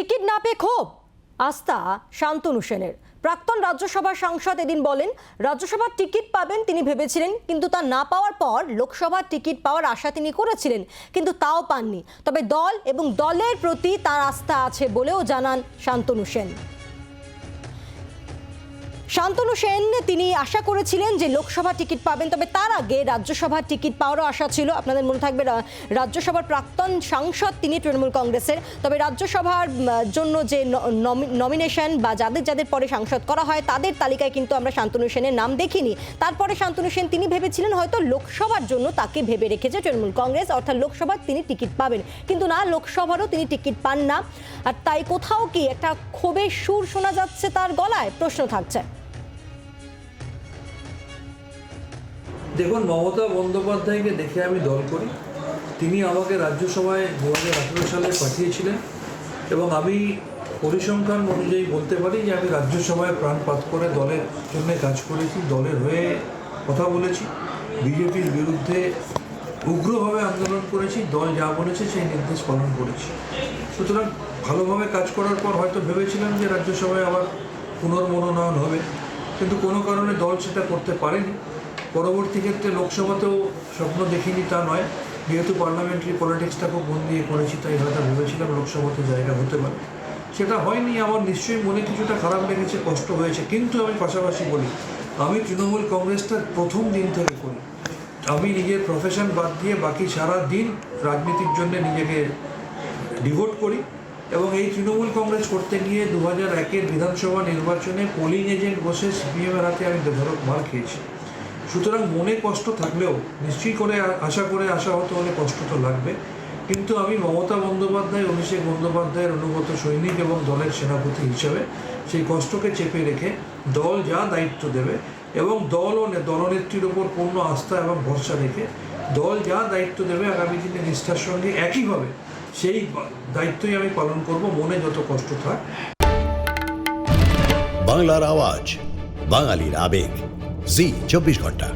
Ticket না পেয়ে ক্ষোভ। আস্থা শান্তনু সেনের। প্রাক্তন রাজ্যসভা সাংসদ এদিন বলেন, রাজ্যসভার টিকিট পাবেন তিনি ভেবেছিলেন, কিন্তু তা না পাওয়ার পর লোকসভার টিকিট পাওয়ার আশা তিনি করেছিলেন, কিন্তু তাও পাননি। তবে দল এবং দলের প্রতি তার আস্থা আছে বলেও জানান শান্তনু সেন। শান্তনু সেন, তিনি আশা করেছিলেন যে লোকসভা টিকিট পাবেন, তবে তার আগে রাজ্যসভার টিকিট পাওয়ারও আশা ছিল। আপনাদের মনে থাকবে রাজ্যসভার প্রাক্তন সাংসদ তিনি তৃণমূল কংগ্রেসের। তবে রাজ্যসভার জন্য যে নমিনেশন বা যাদের যাদের পরে সাংসদ করা হয়, তাদের তালিকায় কিন্তু আমরা শান্তনু সেনের নাম দেখিনি। তারপরে শান্তনু সেন, তিনি ভেবেছিলেন হয়তো লোকসভার জন্য তাকে ভেবে রেখেছে তৃণমূল কংগ্রেস, অর্থাৎ লোকসভার তিনি টিকিট পাবেন। কিন্তু না, লোকসভারও তিনি টিকিট পান না। আর তাই কোথাও কি একটা ক্ষোভের সুর শোনা যাচ্ছে তার গলায়? প্রশ্ন থাকছে। দেখুন, মমতা বন্দ্যোপাধ্যায়কে দেখে আমি দল করি। তিনি আমাকে রাজ্যসভায় দু হাজার আঠেরো সালে পাঠিয়েছিলেন এবং আমি পরিসংখ্যান অনুযায়ী বলতে পারি যে আমি রাজ্যসভায় প্রাণপাত করে দলের জন্য কাজ করেছি, দলের হয়ে কথা বলেছি, বিজেপির বিরুদ্ধে উগ্রভাবে আন্দোলন করেছি, দল যা বলেছে সেই নির্দেশ পালন করেছি। সুতরাং ভালোভাবে কাজ করার পর হয়তো ভেবেছিলাম যে রাজ্যসভায় আবার পুনর্মনোনয়ন হবে, কিন্তু কোনো কারণে দল সেটা করতে পারেনি। পরবর্তী ক্ষেত্রে লোকসভাতেও স্বপ্ন দেখিনি তা নয়। যেহেতু পার্লামেন্টারি পলিটিক্সটা খুব মন দিয়ে করেছি, তাই হয়তো ভেবেছিলাম লোকসভাতে জায়গা হতে পারে। সেটা হয়নি, আমার নিশ্চয়ই মনে কিছুটা খারাপ লেগেছে, কষ্ট হয়েছে, কিন্তু আমি পাশাপাশি বলি, আমি তৃণমূল কংগ্রেসটা প্রথম দিন থেকে করি। আমি নিজের প্রফেশন বাদ দিয়ে বাকি সারা দিন রাজনীতির জন্য নিজেকে ডিভোট করি এবং এই তৃণমূল কংগ্রেস করতে গিয়ে দু হাজার একের বিধানসভা নির্বাচনে পোলিং এজেন্ট বসে সিপিএমের হাতে আমি ধরক মার খেয়েছি। সুতরাং মনে কষ্ট থাকলেও নিশ্চয়ই করে আশা করে আসা হতে হলে কষ্ট তো লাগবে। কিন্তু আমি মমতা বন্দ্যোপাধ্যায়, অভিষেক বন্দ্যোপাধ্যায়ের অনুগত সৈনিক এবং দলের সেনাপতি হিসেবে সেই কষ্টকে চেপে রেখে দল যা দায়িত্ব দেবে এবং দল ও দলনেত্রীর ওপর পূর্ণ আস্থা এবং ভরসা রেখে দল যা দায়িত্ব দেবে আগামী দিনে নিষ্ঠার সঙ্গে একইভাবে সেই দায়িত্বই আমি পালন করব মনে যত কষ্ট থাক। বাংলার আওয়াজ, বাঙালির আবেগ। জি চব্বিশ ঘণ্টা।